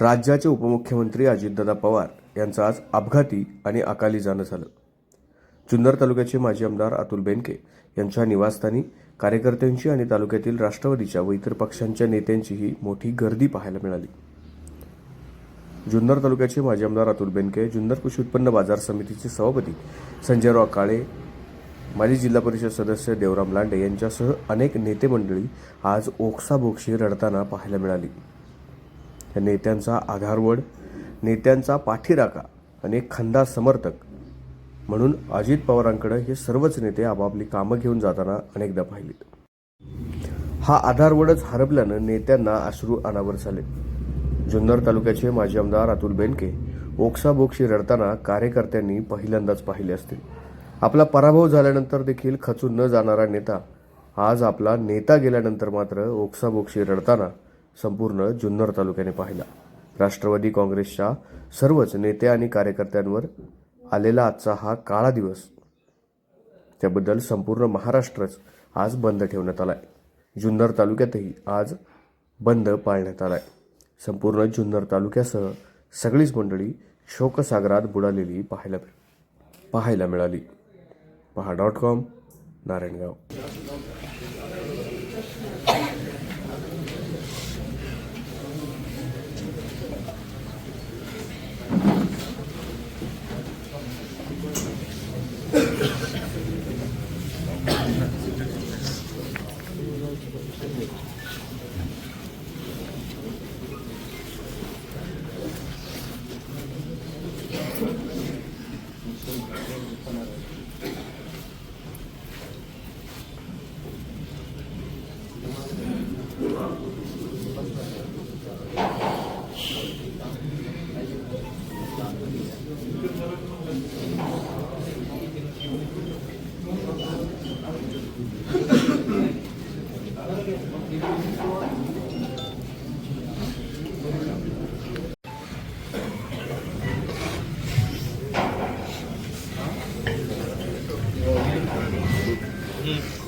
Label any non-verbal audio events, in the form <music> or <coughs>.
राज्याचे उपमुख्यमंत्री अजितदादा पवार यांचं आज अपघाती आणि अकाली जाणं झालं. जुन्नर तालुक्याचे माजी आमदार अतुल बेनके यांच्या निवासस्थानी कार्यकर्त्यांची आणि तालुक्यातील राष्ट्रवादीच्या व इतर पक्षांच्या नेत्यांचीही मोठी गर्दी पाहायला मिळाली. जुन्नर तालुक्याचे माजी आमदार अतुल बेनके जुन्नर कृषी उत्पन्न बाजार समितीचे सभापती संजयराव काळे माजी जिल्हा परिषद सदस्य देवराम लांडे यांच्यासह अनेक नेते मंडळी आज ओक्साबोक्षी रडताना पाहायला मिळाली. या नेत्यांचा आधारवड नेत्यांचा पाठीराखा आणि एक खंदा समर्थक म्हणून अजित पवारांकडे हे सर्वच नेते आपापली कामं घेऊन जाताना अनेकदा पाहिलीत. हा आधारवडच हरपल्यानं नेत्यांना अश्रू अनावर झाले जुन्नर तालुक्याचे माजी आमदार अतुल बेनके ओक्साबोक्शी रडताना कार्यकर्त्यांनी पहिल्यांदाच पाहिले असतील आपला पराभव झाल्यानंतर देखील खचून न जाणारा नेता आज आपला नेता गेल्यानंतर मात्र ओक्साबोक्शी रडताना संपूर्ण जुन्नर तालुक्याने पाहिला. राष्ट्रवादी काँग्रेसच्या सर्वच नेते आणि कार्यकर्त्यांवर आलेला आजचा हा काळा दिवस. त्याबद्दल संपूर्ण महाराष्ट्रच आज बंद ठेवण्यात आला आहे जुन्नर तालुक्यातही आज बंद पाळण्यात आला आहे संपूर्ण जुन्नर तालुक्यासह सगळीच मंडळी शोकसागरात बुडालेली पाहायला पाहायला मिळाली. पहा dot com Maranhão. não you. <coughs> Mm-hmm.